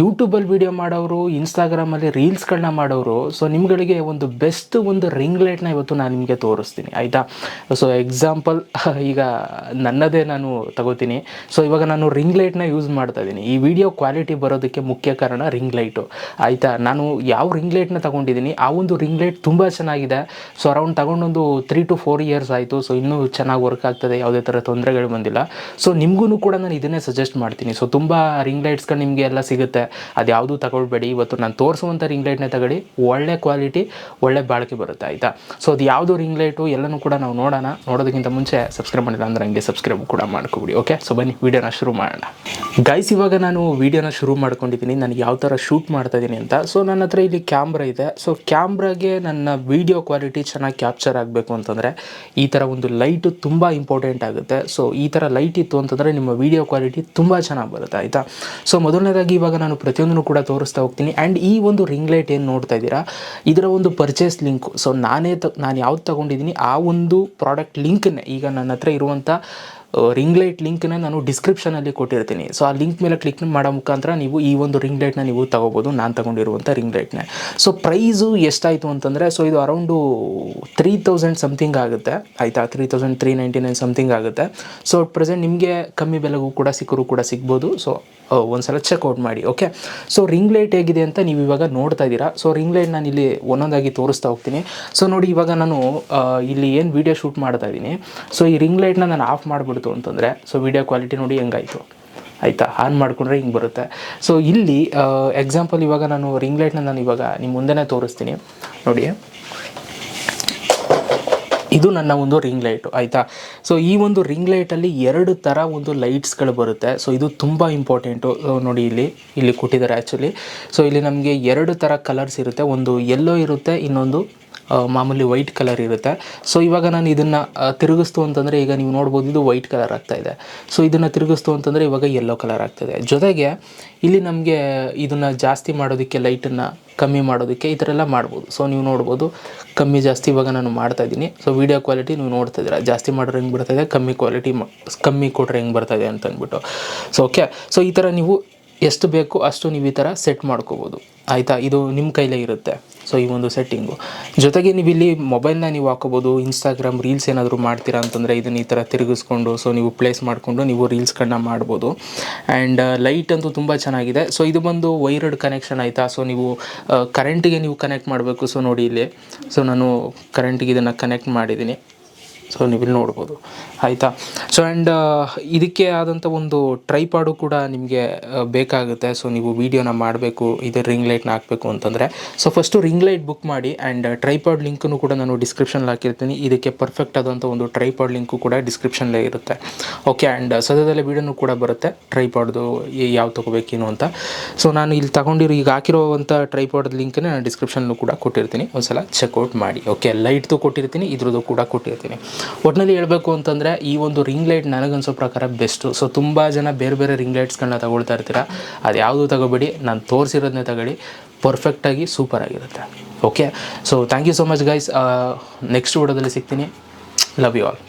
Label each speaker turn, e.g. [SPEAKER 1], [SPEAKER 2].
[SPEAKER 1] ಯೂಟ್ಯೂಬಲ್ಲಿ ವೀಡಿಯೋ ಮಾಡೋರು ಇನ್ಸ್ಟಾಗ್ರಾಮಲ್ಲಿ ರೀಲ್ಸ್ಗಳನ್ನ ಮಾಡೋರು ಸೊ ನಿಮ್ಗಳಿಗೆ ಒಂದು ಬೆಸ್ಟ್ ಒಂದು ರಿಂಗ್ ಲೈಟ್ನ ಇವತ್ತು ನಾನು ನಿಮಗೆ ತೋರಿಸ್ತೀನಿ, ಆಯಿತಾ? ಸೊ ಎಕ್ಸಾಂಪಲ್ ಈಗ ನನ್ನದೇ ನಾನು ತಗೋತೀನಿ. ಸೊ ಇವಾಗ ನಾನು ರಿಂಗ್ ಲೈಟ್ನ ಯೂಸ್ ಮಾಡ್ತಾ ಇದ್ದೀನಿ. ಈ ವಿಡಿಯೋ ಕ್ವಾಲಿಟಿ ಬರೋದಕ್ಕೆ ಮುಖ್ಯ ಕಾರಣ ರಿಂಗ್ ಲೈಟು ಆಯಿತಾ? ನಾನು ಯಾವ ರಿಂಗ್ ಲೈಟ್ನ ತಗೊಂಡಿದ್ದೀನಿ, ಆ ಒಂದು ರಿಂಗ್ ಲೈಟ್ ತುಂಬ ಚೆನ್ನಾಗಿದೆ. ಸೊ ಅರೌಂಡ್ ತಗೊಂಡೊಂದು ತ್ರೀ ಟು ಫೋರ್ ಇಯರ್ಸ್ ಆಯಿತು. ಸೊ ಇನ್ನೂ ಚೆನ್ನಾಗಿ ವರ್ಕ್ ಆಗ್ತದೆ, ಯಾವುದೇ ಥರ ತೊಂದರೆಗಳು ಬಂದಿಲ್ಲ. ಸೊ ನಿಮಗೂ ಕೂಡ ನಾನು ಇದನ್ನೇ ಸಜೆಸ್ಟ್ ಮಾಡ್ತೀನಿ. ಸೊ ತುಂಬ ರಿಂಗ್ ಲೈಟ್ಸ್ಗಳು ನಿಮಗೆ ಎಲ್ಲ ಸಿಗುತ್ತೆ. ಅದು ಯಾವುದೂ ತಗೊಳ್ಬೇಡಿ. ಇವತ್ತು ನಾನು ತೋರಿಸುವಂಥ ರಿಂಗ್ ಲೈಟ್ನೇ ತಗೊಳ್ಳಿ. ಒಳ್ಳೆ ಕ್ವಾಲಿಟಿ ಒಳ್ಳೆ ಬಾಳಿಕೆ ಬರುತ್ತೆ, ಆಯಿತಾ? ಸೊ ಅದು ಯಾವುದು ರಿಂಗ್ ಲೈಟು ಎಲ್ಲನೂ ಕೂಡ ನಾವು ನೋಡೋಣ. ನೋಡೋದಕ್ಕಿಂತ ಮುಂಚೆ ಸಬ್ಸ್ಕ್ರೈಬ್ ಮಾಡಿಲ್ಲ ಅಂದ್ರೆ ಹಂಗೆ ಸಬ್ಸ್ಕ್ರೈಬ್ ಕೂಡ ಮಾಡ್ಕೊಬಿಡಿ ಓಕೆ ಸೊ ಬನ್ನಿ ವೀಡಿಯೋನ ಶುರು ಮಾಡೋಣ. ಗೈಸ್ ಇವಾಗ ನಾನು ವೀಡಿಯೋನ ಶುರು ಮಾಡ್ಕೊಂಡಿದ್ದೀನಿ. ನಾನು ಯಾವ ಥರ ಶೂಟ್ ಮಾಡ್ತಾ ಇದ್ದೀನಿ ಅಂತ. ಸೊ ನನ್ನ ಹತ್ರ ಇಲ್ಲಿ ಕ್ಯಾಮ್ರಾ ಇದೆ. ಸೊ ಕ್ಯಾಮ್ರಾಗೆ ನನ್ನ ವೀಡಿಯೋ ಕ್ವಾಲಿಟಿ ಚೆನ್ನಾಗಿ ಕ್ಯಾಪ್ಚರ್ ಆಗಬೇಕು ಅಂತಂದರೆ ಈ ಥರ ಒಂದು ಲೈಟು ತುಂಬ ಇಂಪಾರ್ಟೆಂಟ್ ಆಗುತ್ತೆ. ಸೊ ಈ ಥರ ಲೈಟ್ ಇತ್ತು ಅಂತಂದರೆ ನಿಮ್ಮ ವೀಡಿಯೋ ಕ್ವಾಲಿಟಿ ತುಂಬ ಚೆನ್ನಾಗಿ ಬರುತ್ತೆ, ಆಯಿತಾ? ಸೊ ಮೊದಲನೇದಾಗಿ ಇವಾಗ ನಾನು ಪ್ರತಿಯೊಂದನ್ನು ಕೂಡ ತೋರಿಸ್ತಾ ಹೋಗ್ತೀನಿ. ಆ್ಯಂಡ್ ಈ ಒಂದು ರಿಂಗ್ ಲೈಟ್ ಏನು ನೋಡ್ತಾ ಇದ್ದೀರಾ? ಇದರ ಒಂದು ಪರ್ಚೇಸ್ ಲಿಂಕು ಸೊ ನಾನೇ ತ ನಾನು ಯಾವ್ದು ತಗೊಂಡಿದ್ದೀನಿ, ಆ ಒಂದು ಪ್ರಾಡಕ್ಟ್ ಲಿಂಕನ್ನೇ ಈಗ ನನ್ನ ಹತ್ರ ಇರುವಂಥ ರಿಂಗ್ ಲೈಟ್ ಲಿಂಕ್ನ ನಾನು ಡಿಸ್ಕ್ರಿಪ್ಷನಲ್ಲಿ ಕೊಟ್ಟಿರ್ತೀನಿ. ಸೊ, ಆ ಲಿಂಕ್ ಮೇಲೆ ಕ್ಲಿಕ್ ಮಾಡೋ ಮುಖಾಂತರ ನೀವು ಈ ಒಂದು ರಿಂಗ್ ಲೈಟ್ನ ನೀವು ತಗೋಬೋದು. ನಾನು ತಗೊಂಡಿರುವಂಥ ರಿಂಗ್ ಲೈಟ್ನ ಸೊ, ಪ್ರೈಸು ಎಷ್ಟಾಯಿತು ಅಂತಂದರೆ, ಸೊ, ಇದು ಅರೌಂಡು ತ್ರೀ ತೌಸಂಡ್ ಸಮಥಿಂಗ್ ಆಗುತ್ತೆ. ಆಯಿತಾ? Three thousand three ninety nine something ಆಗುತ್ತೆ. ಸೊ ಅಟ್ ಪ್ರೆಸೆಂಟ್ ನಿಮಗೆ ಕಮ್ಮಿ ಬೆಲೆಗೂ ಕೂಡ ಸಿಕ್ಕರೂ ಕೂಡ ಸಿಗ್ಬೋದು. ಸೊ ಒಂದ್ಸಲ ಚೆಕ್ಔಟ್ ಮಾಡಿ, ಓಕೆ? ಸೊ ರಿಂಗ್ ಲೈಟ್ ಹೇಗಿದೆ ಅಂತ ನೀವು ಇವಾಗ ನೋಡ್ತಾ ಇದ್ದೀರಾ. ಸೊ ರಿಂಗ್ ಲೈಟ್ ನಾನು ಇಲ್ಲಿ ಒಂದೊಂದಾಗಿ ತೋರಿಸ್ತಾ ಹೋಗ್ತೀನಿ. ಸೊ, ನೋಡಿ, ಇವಾಗ ನಾನು ಇಲ್ಲಿ ಏನು ವೀಡಿಯೋ ಶೂಟ್ ಮಾಡ್ತಾ ಇದ್ದೀನಿ. ಸೊ, ಈ ರಿಂಗ್ ಲೈಟ್ನ ನಾನು ಆಫ್ ಮಾಡಿಬಿಡ್ತು ಅಂತಂದರೆ ಸೊ ವೀಡಿಯೋ ಕ್ವಾಲಿಟಿ ನೋಡಿ ಹೆಂಗಾಯಿತು. ಆಯಿತಾ? ಆನ್ ಮಾಡಿಕೊಂಡ್ರೆ ಹಿಂಗೆ ಬರುತ್ತೆ. ಸೊ ಇಲ್ಲಿ ಎಕ್ಸಾಂಪಲ್ ಇವಾಗ ನಾನು ರಿಂಗ್ ಲೈಟ್ನ ನಾನು ಇವಾಗ ನಿಮ್ಮ ಮುಂದೆನೇ ತೋರಿಸ್ತೀನಿ. ನೋಡಿ. ಇದು ನನ್ನ ಒಂದು ರಿಂಗ್ ಲೈಟು ಆಯಿತಾ? ಸೊ ಈ ಒಂದು ರಿಂಗ್ ಲೈಟಲ್ಲಿ ಎರಡು ಥರ ಒಂದು ಲೈಟ್ಸ್ಗಳು ಬರುತ್ತೆ. ಸೊ ಇದು ತುಂಬ ಇಂಪಾರ್ಟೆಂಟು ನೋಡಿ ಇಲ್ಲಿ ಇಲ್ಲಿ ಕೊಟ್ಟಿದ್ದಾರೆ ಆ್ಯಕ್ಚುಲಿ ಸೊ ಇಲ್ಲಿ ನಮಗೆ ಎರಡು ಥರ ಕಲರ್ಸ್ ಇರುತ್ತೆ. ಒಂದು ಯೆಲ್ಲೋ ಇರುತ್ತೆ, ಇನ್ನೊಂದು ಮಾಮೂಲಿ ವೈಟ್ ಕಲರ್ ಇರುತ್ತೆ. ಸೊ ಇವಾಗ ನಾನು ಇದನ್ನು ತಿರುಗಿಸ್ತು ಅಂತಂದರೆ ಈಗ ನೀವು ನೋಡ್ಬೋದು ಇದು ವೈಟ್ ಕಲರ್ ಆಗ್ತಾ ಇದೆ. ಸೊ ಇದನ್ನು ತಿರುಗಿಸ್ತು ಅಂತಂದರೆ ಇವಾಗ ಯೆಲ್ಲೋ ಕಲರ್ ಆಗ್ತದೆ ಜೊತೆಗೆ ಇಲ್ಲಿ ನಮಗೆ ಇದನ್ನು ಜಾಸ್ತಿ ಮಾಡೋದಕ್ಕೆ ಲೈಟನ್ನು ಕಮ್ಮಿ ಮಾಡೋದಕ್ಕೆ ಈ ಥರ ಎಲ್ಲ ಮಾಡ್ಬೋದು. ಸೊ ನೀವು ನೋಡ್ಬೋದು ಕಮ್ಮಿ ಜಾಸ್ತಿ ಇವಾಗ ನಾನು ಮಾಡ್ತಾಯಿದ್ದೀನಿ ಸೊ ವೀಡಿಯೋ ಕ್ವಾಲಿಟಿ ನೀವು ನೋಡ್ತಾ ಇದ್ದೀರಾ? ಜಾಸ್ತಿ ಮಾಡಿದ್ರೆ ಹೆಂಗೆ ಬರ್ತಾಯಿದೆ ಕಮ್ಮಿ ಕ್ವಾಲಿಟಿ ಕಮ್ಮಿ ಕೊಟ್ಟರೆ ಹೆಂಗೆ ಬರ್ತಾಯಿದೆ ಅಂತ ಅಂದ್ಬಿಟ್ಟು ಸೊ ಓಕೆ ಸೊ ಈ ಥರ ನೀವು ಎಷ್ಟು ಬೇಕು ಅಷ್ಟು ನೀವು ಈ ಥರ ಸೆಟ್ ಮಾಡ್ಕೋಬೋದು. ಆಯಿತಾ? ಇದು ನಿಮ್ಮ ಕೈಲೇ ಇರುತ್ತೆ. ಸೊ ಈ ಒಂದು ಸೆಟ್ಟಿಂಗು ಜೊತೆಗೆ ನೀವು ಇಲ್ಲಿ ಮೊಬೈಲ್ನ ನೀವು ಹಾಕೋಬೋದು ಇನ್ಸ್ಟಾಗ್ರಾಮ್ ರೀಲ್ಸ್ ಏನಾದರೂ ಮಾಡ್ತೀರಾ ಅಂತಂದರೆ ಇದನ್ನು ಈ ಥರ ತಿರುಗಿಸ್ಕೊಂಡು ಸೊ ನೀವು ಪ್ಲೇಸ್ ಮಾಡಿಕೊಂಡು ನೀವು ರೀಲ್ಸ್ಗಳನ್ನ ಮಾಡ್ಬೋದು. ಆ್ಯಂಡ್ ಲೈಟ್ ಅಂತೂ ತುಂಬ ಚೆನ್ನಾಗಿದೆ. ಸೊ ಇದು ಬಂದು ವೈರ್ಡ್ ಕನೆಕ್ಷನ್ ಆಯಿತಾ? ಸೊ ನೀವು ಕರೆಂಟಿಗೆ ನೀವು ಕನೆಕ್ಟ್ ಮಾಡಬೇಕು. ಸೊ ನೋಡಿ ಇಲ್ಲಿ. ಸೊ ನಾನು ಕರೆಂಟಿಗೆ ಇದನ್ನು ಕನೆಕ್ಟ್ ಮಾಡಿದ್ದೀನಿ. ಸೊ ನೀವು ಇಲ್ಲಿ ನೋಡ್ಬೋದು. ಆಯಿತಾ? ಸೊ ಆ್ಯಂಡ್ ಇದಕ್ಕೆ ಆದಂಥ ಒಂದು ಟ್ರೈಪಾಡು ಕೂಡ ನಿಮಗೆ ಬೇಕಾಗುತ್ತೆ. ಸೊ ನೀವು ವೀಡಿಯೋನ ಮಾಡಬೇಕು, ಇದು ರಿಂಗ್ ಲೈಟ್ನ ಹಾಕಬೇಕು ಅಂತಂದರೆ. So first ring light book ಮಾಡಿ ಆ್ಯಂಡ್ ಟ್ರೈಪಾಡ್ ಲಿಂಕನ್ನು ಕೂಡ ನಾನು ಡಿಸ್ಕ್ರಿಪ್ಷನಲ್ಲಿ ಹಾಕಿರ್ತೀನಿ. ಇದಕ್ಕೆ ಪರ್ಫೆಕ್ಟ್ ಆದಂಥ ಒಂದು ಟ್ರೈಪಾಡ್ ಲಿಂಕು ಕೂಡ ಡಿಸ್ಕ್ರಿಪ್ಷನ್ಲೇ ಇರುತ್ತೆ. ಓಕೆ ಆ್ಯಂಡ್ ಸದ್ಯದಲ್ಲೇ ವೀಡಿಯೋನು ಕೂಡ ಬರುತ್ತೆ. ಟ್ರೈಪಾಡ್ದು ಯಾವ ತೊಗೋಬೇಕೇನು ಅಂತ. ಸೊ ನಾನು ಇಲ್ಲಿ ತಗೊಂಡಿರೋ, ಈಗ ಹಾಕಿರೋವಂಥ ಟ್ರೈಪಾಡ್ ಲಿಂಕನ್ನು ನಾನು ಡಿಸ್ಕ್ರಿಪ್ಷನಲ್ಲೂ ಕೂಡ ಕೊಟ್ಟಿರ್ತೀನಿ. ಒಂದ್ಸಲ ಚೆಕ್ಔಟ್ ಮಾಡಿ. ಓಕೆ ಲೈಟ್ದು ಕೊಟ್ಟಿರ್ತೀನಿ, ಇದ್ರದ್ದು ಕೂಡ ಕೊಟ್ಟಿರ್ತೀನಿ. ಒಟ್ಟಿನಲ್ಲಿ ಹೇಳಬೇಕು ಅಂತಂದರೆ ಈ ಒಂದು ರಿಂಗ್ ಲೈಟ್ ನನಗನ್ಸೋ ಪ್ರಕಾರ ಬೆಸ್ಟು. ಸೊ ತುಂಬ ಜನ ಬೇರೆ ಬೇರೆ ರಿಂಗ್ ಲೈಟ್ಸ್ಗಳನ್ನ ತಗೊಳ್ತಾ ಇರ್ತೀರಾ? ಅದು ಯಾವುದು ತಗೋಬೇಡಿ, ನಾನು ತೋರಿಸಿರೋದನ್ನೇ ತಗೊಳ್ಳಿ. ಪರ್ಫೆಕ್ಟಾಗಿ ಸೂಪರ್ ಆಗಿರುತ್ತೆ. Okay so thank you so much guys next ವಿಡಿಯೋದಲ್ಲಿ ಸಿಗ್ತೀನಿ. Love you all